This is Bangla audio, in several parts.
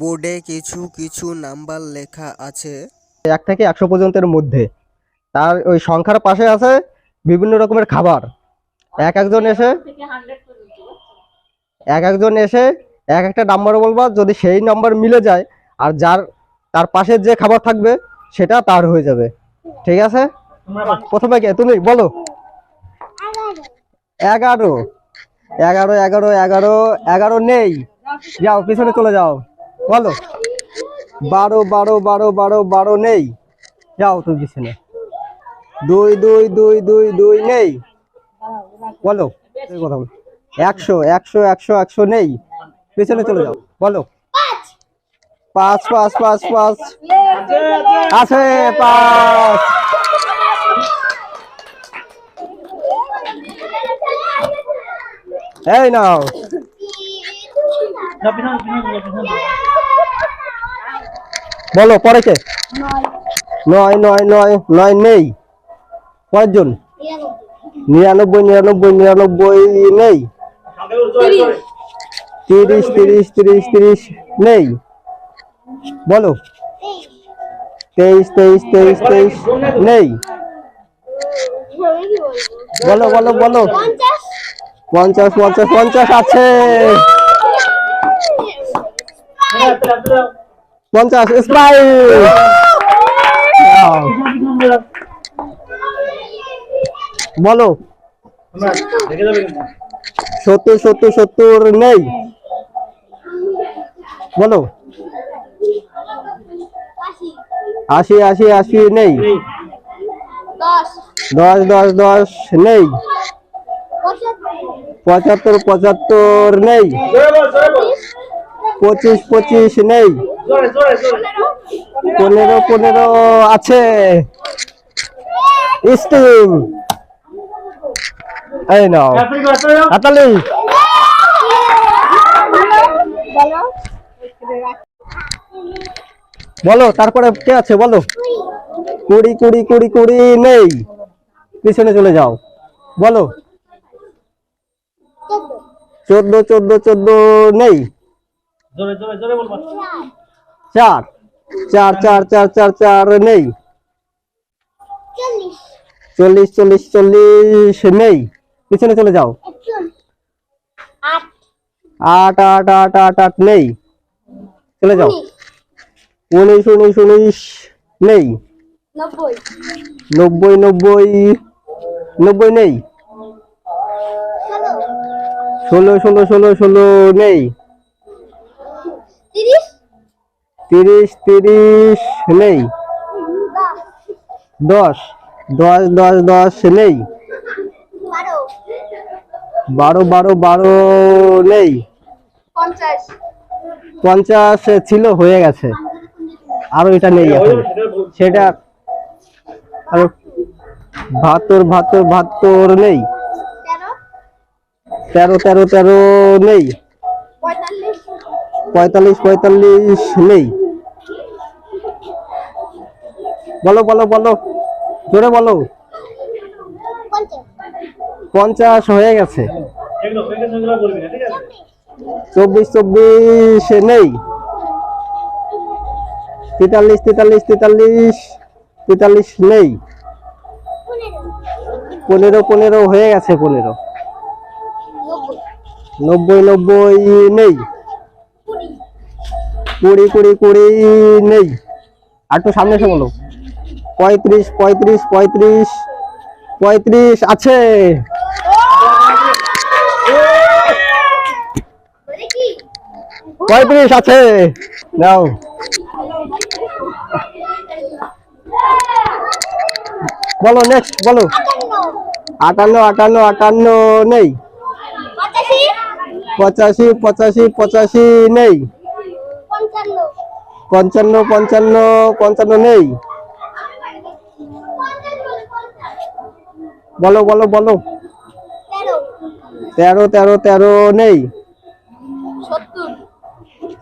বোর্ডে কিছু কিছু নাম্বার লেখা আছে। এক থেকে একশো পর্যন্তের মধ্যে। তার ওই সংখ্যার পাশে আছে বিভিন্ন রকমের খাবার। এক একজন এসে এক একজন এসে এক একটা নাম্বার বলবা, যদি সেই নাম্বার মিলে যায় আর যার, তার পাশে যে খাবার থাকবে সেটা তার হয়ে যাবে। ঠিক আছে? প্রথমে কে? তুমি বলো। এগারো। এগারো এগারো এগারো এগারো নেই। যাও, পিছনে চলে যাও। বলো। বারো বারো বারো বারো বারো নেই। যাও তুমি পিছনে। দুই দুই দুই দুই দুই নেই। বলো কথা একশো একশো একশো একশো নেই। পিছনে চলে যাও। বলো। পাঁচ পাঁচ পাঁচ পাঁচ। আছে, পাঁচ। এই নাও। বলো পরে কে? নয়। নয় নয় নয় নেই। কয়েকজন নিরানব্বই নিরানব্বই নিরানব্বই নেই। তিরিশ তিরিশ তিরিশ তিরিশ নেই। বলো। তেইশ তেইশ তেইশ তেইশ নেই। বলো বলো বলো। পঞ্চাশ। পঞ্চাশ পঞ্চাশ আছে। পঞ্চাশ, স্প্রাইট! বলো। সত্তর সত্তর সত্তর নেই। বলো। আশি আশি আশি নেই। দশ দশ দশ নেই। পঁচাত্তর পঁচাত্তর নেই। পঁচিশ পঁচিশ নেই। পনেরো পনেরো আছে। এই নাও। বলো, তারপরে কে আছে বলো? কুড়ি কুড়ি কুড়ি কুড়ি নেই। পিছনে চলে যাও। বলো। চোদ্দ চোদ্দ চোদ্দ নেই। চার চার চার চার চার চার নেই। চল্লিশ। চল্লিশ চল্লিশ নেই। পিছনে চলে যাও। আট। আট আট আট আট নেই। চলে যাও। উনিশ। উনিশ উনিশ নেই। নব্বই নব্বই নব্বই নেই। ষোলো। ষোলো ষোলো ষোলো ষোলো নেই তিরিশ তিরিশ তিরিশ নেই। দশ দশ দশ দশ নেই। বারো। বারো বারো নেই। পঞ্চাশ। ছিল হয়ে গেছে। আরও এটা নেই এখন। সেটা আরও বাহাত্তর বাহাত্তর বাহাত্তর নেই। তেরো। তেরো তেরো নেই। পঁয়তাল্লিশ পঁয়তাল্লিশ নেই। বলো বলো বলো। জোরে বলো। পঞ্চাশ হয়ে গেছে। চব্বিশ চব্বিশ নেই। তেতাল্লিশ তেতাল্লিশ তেতাল্লিশ তেতাল্লিশ নেই। পনেরো পনেরো হয়ে গেছে, পনেরো। নব্বই নব্বই নেই। কুড়ি কুড়ি কুড়ি কুড়ি নেই। আর একটু সামনে এসে বলো। পঁয়ত্রিশ পঁয়ত্রিশ পঁয়ত্রিশ পঁয়ত্রিশ, আছে। পঁয়ত্রিশ আছে। নাও। বলো নেক্সট বলো। আটান্ন আটান্ন আটান্ন নেই। পঁচাশি পঁচাশি পঁচাশি নেই। পঞ্চান্ন পঞ্চান্ন পঞ্চান্ন নেই। বলো বলো বলো। তেরো। তেরো তেরো নেই।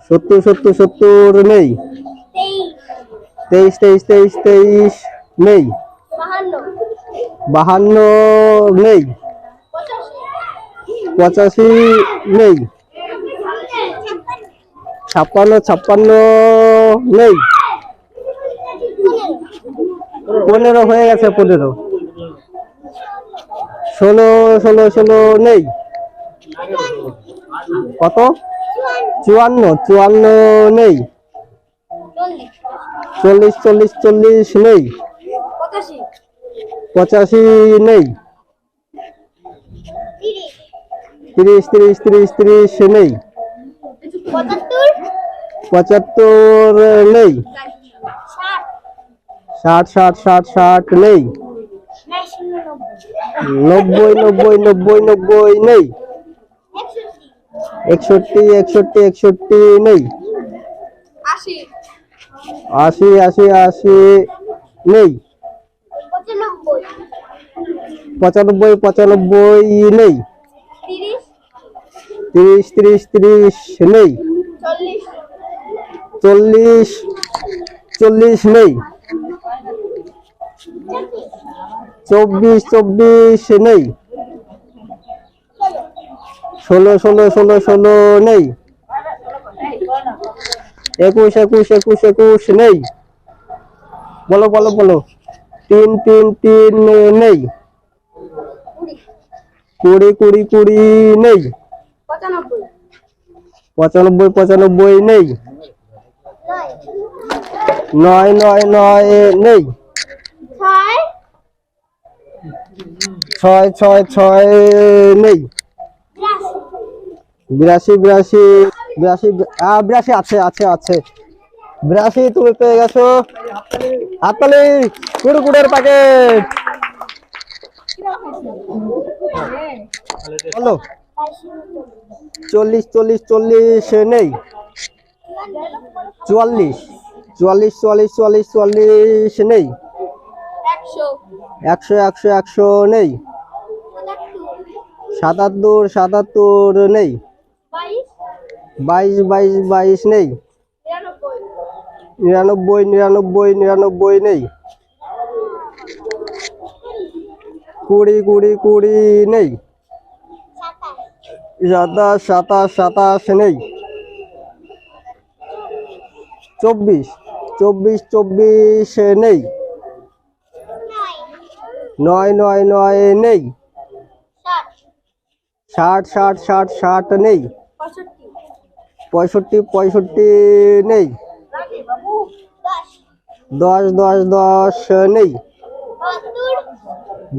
সত্তর। সত্তর সত্তর নেই। তেইশ। তেইশ তেইশ তেইশ নেই। বাহান্ন। নেই। পঁচাশি। নেই। ছাপ্পান্ন ছাপ্পান্ন নেই। পনেরো হয়ে গেছে পনেরো। ষোলো ষোলো ষোলো নেই। কত? চুয়ান্ন চুয়ান্ন নেই। চল্লিশ চল্লিশ চল্লিশ নেই। পঁচাশি। নেই। তিরিশ তিরিশ তিরিশ তিরিশ নেই। পঁচাত্তর। নেই। ষাট ষাট ষাট ষাট নেই। নব্বই নব্বই নব্বই নব্বই নেই। একষট্টি একষট্টি একষট্টি নেই। আশি। আশি আশি নেই। পঁচানব্বই। পঁচানব্বই নেই। তিরিশ। তিরিশ তিরিশ নেই। চল্লিশ চল্লিশ নেই। চব্বিশ চব্বিশ নেই। ষোলো ষোলো ষোলো ষোলো নেই। একুশ একুশ একুশ একুশ নেই। বলো বলো বলো। তিন তিন তিন নেই। কুড়ি কুড়ি কুড়ি নেই। পঁচানব্বই পঁচানব্বই নেই। নয় নয় নয় নেই। ছয় ছয় ছয়, নেই। বিরাশি বিরাশি বিরাশি বিরাশি আছে আছে আছে। বিরাশি, তুমি পেয়ে গেছো। হাততালি, কুড়কুড়ের প্যাকেট বলো। চল্লিশ চল্লিশ চল্লিশ, নেই। চুয়াল্লিশ চুয়াল্লিশ চুয়াল্লিশ চুয়াল্লিশ চুয়াল্লিশ, নেই। একশো একশো একশো নেই। সাতাত্তর সাতাত্তর নেই। বাইশ বাইশ বাইশ নেই। নিরানব্বই নিরানব্বই নিরানব্বই নেই। কুড়ি কুড়ি কুড়ি নেই। সাতাশ সাতাশ সাতাশ নেই। চব্বিশ চব্বিশ চব্বিশ নেই। নয় নয় নয় নেই। ষাট। ষাট ষাট ষাট নেই। পঁয়ষট্টি। পঁয়ষট্টি নেই। দশ। দশ দশ নেই।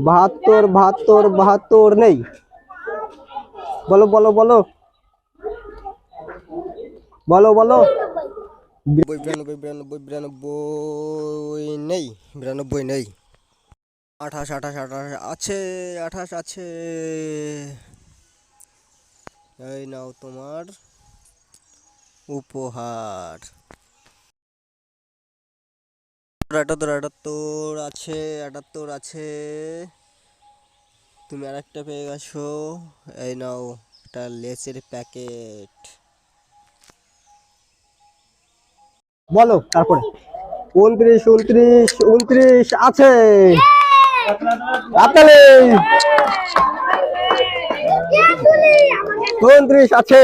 বাহাত্তর। বাহাত্তর বাহাত্তর নেই। বলো বলো বলো। বলো বলো। বিরানব্বই বিরানব্বই বিরানব্বই নেই বিরানব্বই নেই। আঠাশ আঠাশ আঠাশ আছে আঠাশ আছে। এই নাও তোমার উপহার। আটাত্তর আটাত্তর আছে আটাত্তর আছে। তুমি আর একটা পেয়ে গেছো। এই নাও একটা লেসের প্যাকেট। বলো তারপরে। উনত্রিশ উনত্রিশ উনত্রিশ আছে। আছে।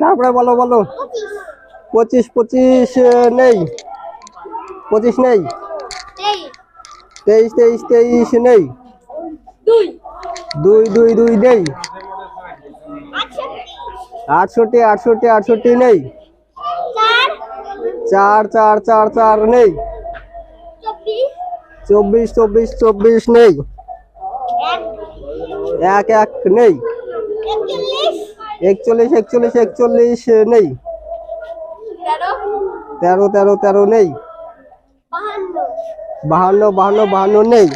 তারপরে বলো বলো। পঁচিশ পঁচিশ নেই। পঁচিশ নেই। তেইশ তেইশ তেইশ নেই। দুই দুই দুই নেই। আটষট্টি আটষট্টি আটষট্টি নেই। চার চার চার চার নেই। চব্বিশ। চব্বিশ চব্বিশ নেই। এক। এক নেই। একচল্লিশ। একচল্লিশ একচল্লিশ নেই। তেরো। তেরো তেরো নেই। বাহান্ন। বাহান্ন বাহান্ন নেই।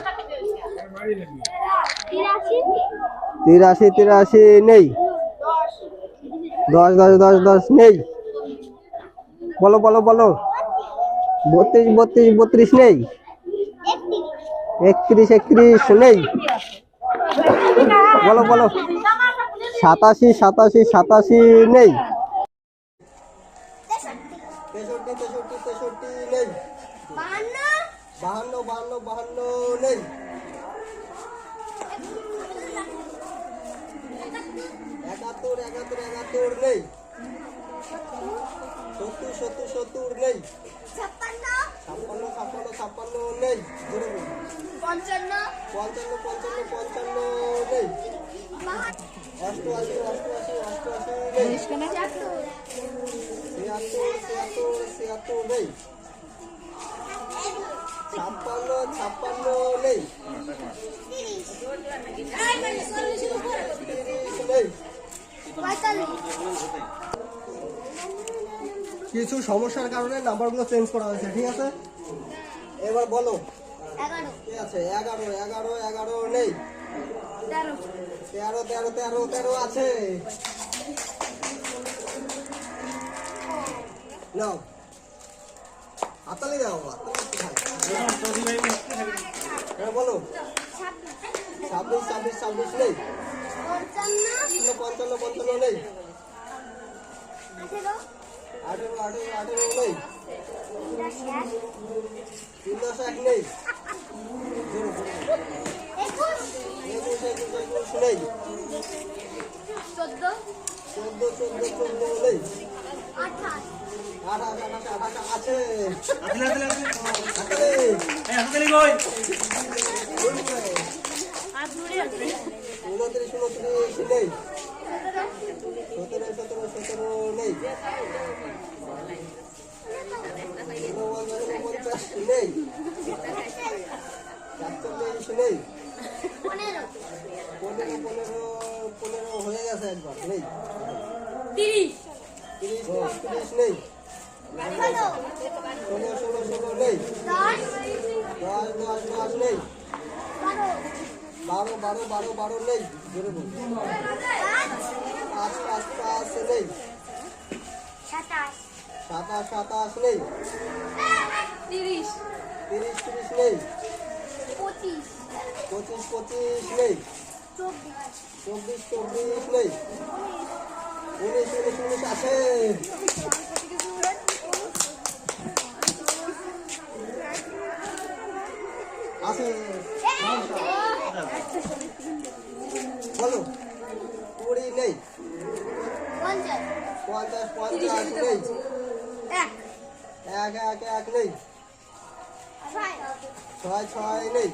তিরাশি। তিরাশি নেই। দশ দশ দশ দশ নেই। বলো বলো বলো। বত্রিশ বত্রিশ বত্রিশ নেই? একত্রিশ একত্রিশ নেই? বলো বলো। সাতাশি সাতাশি সাতাশি নেই? একাত্তর একাত্তর একাত্তর নেই? সত্তর সত্তর সত্তর নেই। ছাপ্পান্ন? ছাপ্পান্ন ছাপ্পান্ন ছাপ্পান্ন নেই। পঞ্চান্ন? পঞ্চান্ন পঞ্চান্ন পঞ্চান্ন নেই। অষ্টআশি অষ্টআশি অষ্টআশি নেই। ছিয়াত্তর। ছিয়াত্তর ছিয়াত্তর নেই। ছাপ্পান্ন ছাপ্পান্ন নেই। তিরিশ নেই। পঁয়তাল্লিশ। কিছু সমস্যার কারণে নাম্বারগুলো চেঞ্জ করা হয়েছে ঠিক আছে? এবার বলো। ঠিক আছে? এগারো এগারো এগারো নেই। তেরো। তেরো তেরো আছে। নাও। হাতালি দাও হাতালি হ্যাঁ বলো। ছাব্বিশ ছাব্বিশ ছাব্বিশ নেই। পঞ্চান্ন। পঞ্চান্ন নেই। চোদ্দ চোদ্দ চোদ্দ চোদ্দ নেই আঠাশ উনত্রিশ উনত্রিশ নেই সতেরো সতেরো সতেরো নেই ঊনপঞ্চাশ নেই সাতচল্লিশ নেই পনেরো পনেরো পনেরো হয়ে গেছে একবার নেই তিরিশ তিরিশ তিরিশ নেই ষোলো ষোলো ষোলো নেই দশ দশ দশ নেই বারো বারো বারো বারো নেই জোরে পাঁচ পাঁচ পাঁচ পাঁচ নেই সাতাশ। সাতাশ নেই। তিরিশ। তিরিশ তিরিশ নেই। পঁচিশ। পঁচিশ পঁচিশ নেই। চব্বিশ। চব্বিশ চব্বিশ নেই। উনিশ উনিশ উনিশ আছে। আছে। বলো কুড়ি নেই পঞ্চাশ পঞ্চাশ পঞ্চাশ নেই এক এক এক এক নেই ছয় ছয় ছয় নেই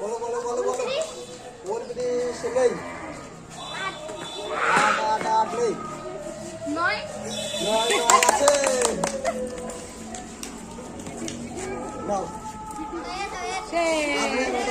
বলো বলো বলো বলো উনত্রিশ নেই আট আট আট আট নেই নয় নয় নয় আছে নাও 小爷，小爷，谢谢。